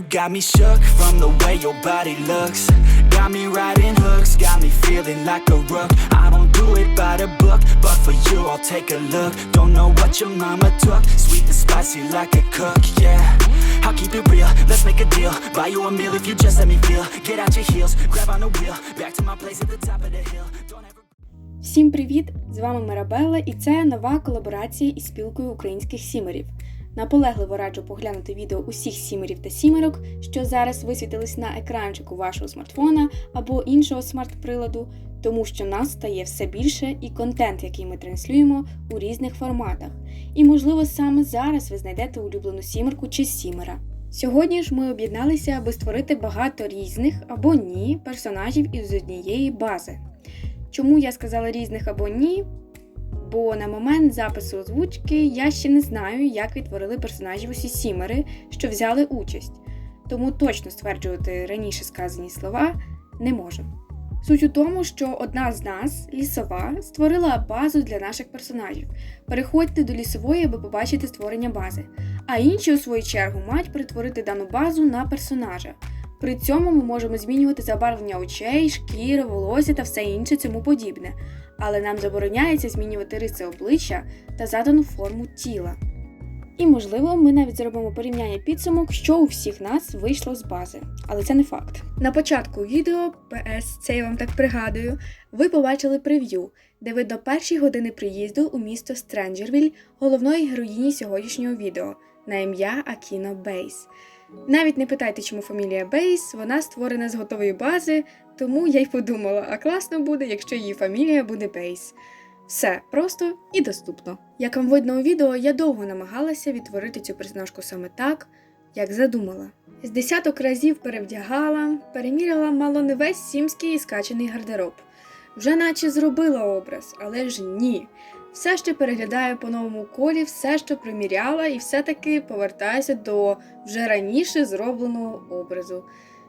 you got me shook from the way your body looks. Got me riding hooks, got me feeling like a rook. I don't do it by the book, but for you I'll take a look. Don't know what your mama took, sweet and spicy like a cook, yeah. I'll keep it real, let's make a deal. Buy you a meal if you just let me feel. Get out your heels, grab on the wheel. Back to my place at the top of the hill. Don't ever. Всім привіт! З вами Мирабелла, і це нова колаборація із спілкою українських сімерів. Наполегливо раджу поглянути відео усіх сімерів та сімерок, що зараз висвітились на екранчику вашого смартфона або іншого смарт-приладу, тому що нас стає все більше і контент, який ми транслюємо у різних форматах. І, можливо, саме зараз ви знайдете улюблену сімерку чи сімера. Сьогодні ж ми об'єдналися, аби створити багато різних або ні персонажів із однієї бази. Чому я сказала різних або ні? Бо на момент запису озвучки я ще не знаю, як відтворили персонажів усі сімери, що взяли участь, тому точно стверджувати раніше сказані слова не можу. Суть у тому, що одна з нас, лісова, створила базу для наших персонажів. Переходьте до лісової, аби побачити створення бази. А інші, у свою чергу, мають перетворити дану базу на персонажа. При цьому ми можемо змінювати забарвлення очей, шкіри, волосся та все інше цьому подібне, але нам забороняється змінювати риси обличчя та задану форму тіла. І, можливо, ми навіть зробимо порівняння підсумок, що у всіх нас вийшло з бази, але це не факт. На початку відео, ПС, це я вам так пригадую, ви побачили прев'ю, де видно перші години приїзду у місто Стренджервіль головної героїні сьогоднішнього відео на ім'я Акіно Бейс. Навіть не питайте, чому фамілія Бейс, вона створена з готової бази, тому я й подумала, а класно буде, якщо її фамілія буде Бейс. Все просто і доступно. Як вам видно у відео, я довго намагалася відтворити цю персонажку саме так, як задумала. З десяток разів перевдягала, переміряла мало не весь сімський і скачений гардероб. Вже наче зробила образ, але ж ні. Все ще переглядаю по новому колі, все, що приміряла, і все-таки повертаюся до вже раніше зробленого образу.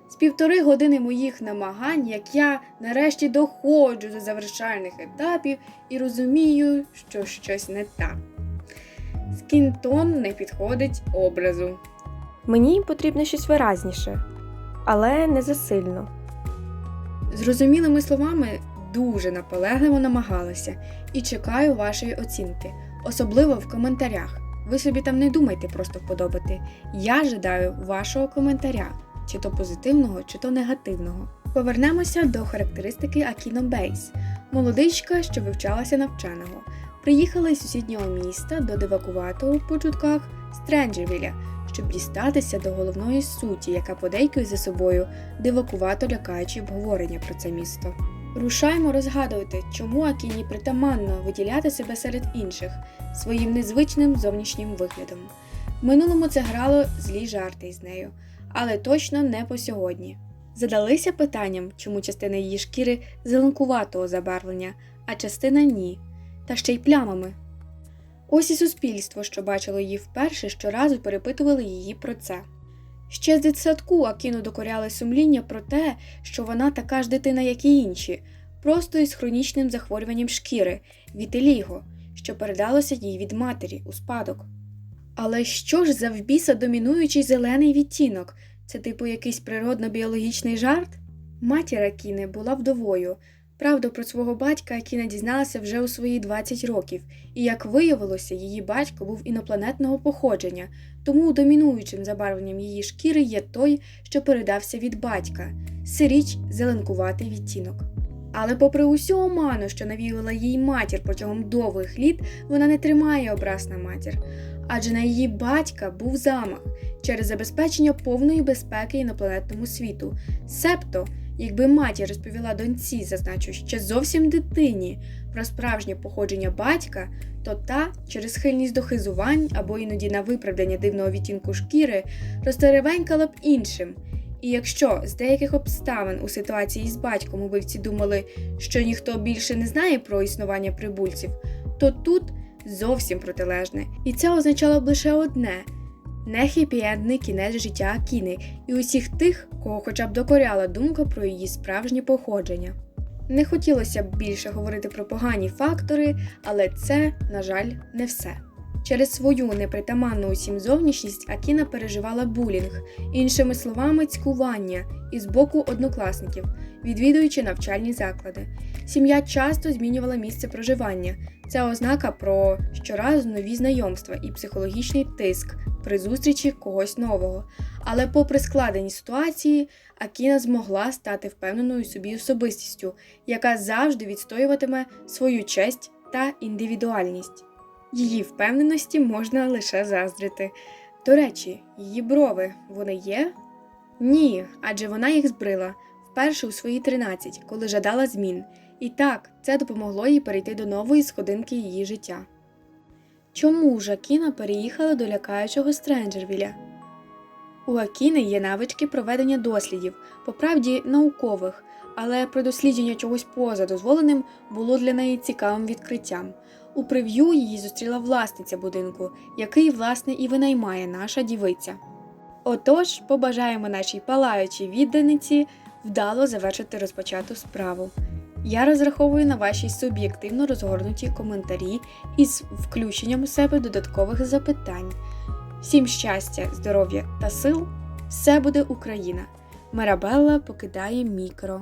З півтори години моїх намагань, як я нарешті доходжу до завершальних етапів і розумію, що щось не так. Скінтон не підходить образу. Мені потрібно щось виразніше, але не засильно. Зрозумілими словами дуже наполегливо намагалася і чекаю вашої оцінки, особливо в коментарях. Ви собі там не думайте просто вподобати. Я жадаю вашого коментаря, чи то позитивного, чи то негативного. Повернемося до характеристики Акіно Бейс, молодичка, що вивчалася навченого. Приїхала із сусіднього міста до девакуватого по чутках Стренджервіля, щоб дістатися до головної суті, яка подейкує за собою дивакувато лякаючі обговорення про це місто. Рушаємо розгадувати, чому Акіні притаманно виділяти себе серед інших своїм незвичним зовнішнім виглядом. В минулому це грало злі жарти із нею, але точно не по сьогодні. Задалися питанням, чому частина її шкіри зеленкуватого забарвлення, а частина ні, та ще й плямами. Ось і суспільство, що бачило її вперше, щоразу перепитували її про це. Ще з дитсадку Акіну докоряли сумління про те, що вона така ж дитина, як і інші, просто із хронічним захворюванням шкіри вітиліго, що передалося їй від матері у спадок. Але що ж за вбіса домінуючий зелений відтінок? Це типу якийсь природно-біологічний жарт? Матір Акіни була вдовою. Правду про свого батька Акіна дізналася вже у свої 20 років, і, як виявилося, її батько був інопланетного походження, тому домінуючим забарвленням її шкіри є той, що передався від батька сиріч зеленкуватий відтінок. Але, попри усю оману, що навіяла їй матір протягом довгих літ, вона не тримає образ на матір, адже на її батька був замах через забезпечення повної безпеки інопланетному світу. Себто, якби матір розповіла доньці, зазначу, ще зовсім дитині про справжнє походження батька, то та через схильність до хизувань або іноді на виправдання дивного відтінку шкіри розтеревенькала б іншим. І якщо з деяких обставин у ситуації з батьком убивці думали, що ніхто більше не знає про існування прибульців, то тут зовсім протилежне. І це означало б лише одне не хіпієндний кінець життя Акіни і усіх тих, кого хоча б докоряла думка про її справжнє походження. Не хотілося б більше говорити про погані фактори, але це, на жаль, не все. Через свою непритаманну усім зовнішність Акіна переживала булінг, іншими словами, цькування із боку однокласників, відвідуючи навчальні заклади. Сім'я часто змінювала місце проживання. Це ознака про щоразу нові знайомства і психологічний тиск при зустрічі когось нового. Але, попри складені ситуації, Акіна змогла стати впевненою собі особистістю, яка завжди відстоюватиме свою честь та індивідуальність. Її впевненості можна лише заздрити. До речі, її брови вони є? Ні, адже вона їх збрила вперше у свої 13, коли жадала змін. І так, це допомогло їй перейти до нової сходинки її життя. Чому ж Акіна переїхала до лякаючого Стренджервіля? У Акіни є навички проведення дослідів, по правді наукових, але про дослідження чогось поза дозволеним було для неї цікавим відкриттям. У прев'ю її зустріла власниця будинку, який, власне, і винаймає наша дівиця. Отож, побажаємо нашій палаючій відданиці вдало завершити розпочату справу. Я розраховую на ваші суб'єктивно розгорнуті коментарі із включенням у себе додаткових запитань. Всім щастя, здоров'я та сил! Все буде Україна! Марабелла покидає мікро.